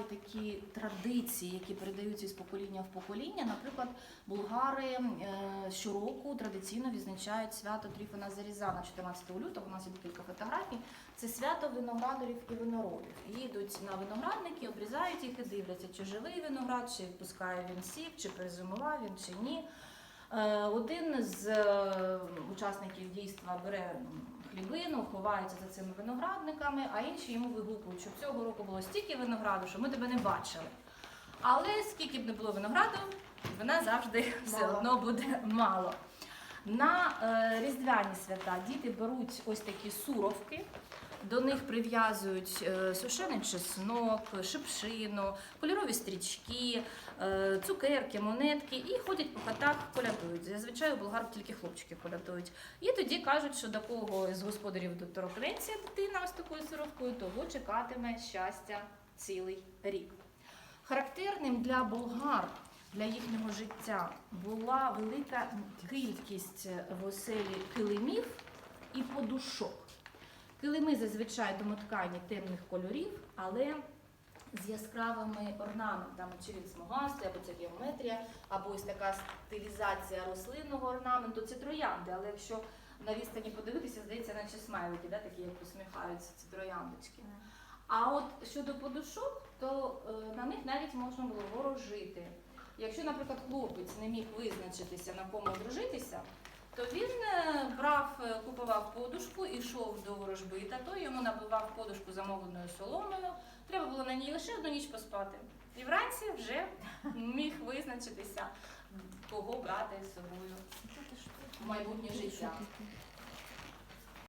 бувають такі традиції, які передаються з покоління в покоління. Наприклад, булгари е, щороку традиційно відзначають свято Тріфона Зарізана 14 лютого. У нас є кілька фотографій. Це свято виноградарів і виноробів. Їдуть на виноградники, обрізають їх і дивляться, чи живий виноград, чи пускає він сік, чи призимував він, чи ні. Е, Один з е, учасників дійства бере хлібину, ховається за цими виноградниками, а інші йому вигукують, що цього року було стільки винограду, що ми тебе не бачили. Але скільки б не було винограду, вина завжди все одно буде мало. На е, різдвяні свята діти беруть ось такі суровки. До них прив'язують е, сушений чеснок, шипшину, кольорові стрічки, е, цукерки, монетки і ходять по хатах, колядують. Зазвичай у болгар тільки хлопчики колядують. І тоді кажуть, що до кого з господарів доторкнеться дитина ось такою суровкою, того чекатиме щастя цілий рік. Характерним для болгар, для їхнього життя була велика кількість в оселі килимів і подушок. Килими зазвичай домоткані темних кольорів, але з яскравими орнаментами, чи він смугастий, або це геометрія, або ось така стилізація рослинного орнаменту. Це троянди, але якщо на відстані подивитися, здається, наче смайлики, да, такі, як посміхаються, ці трояндочки. А от щодо подушок, то е, на них навіть можна було ворожити. Якщо, наприклад, хлопець не міг визначитися, на кому одружитися, то він е, брав, е, купував подушку, ішов до ворожбита, той йому набивав подушку замовленою соломою. Треба було на ній лише одну ніч поспати. І вранці вже міг визначитися, кого брати з собою в майбутнє життя.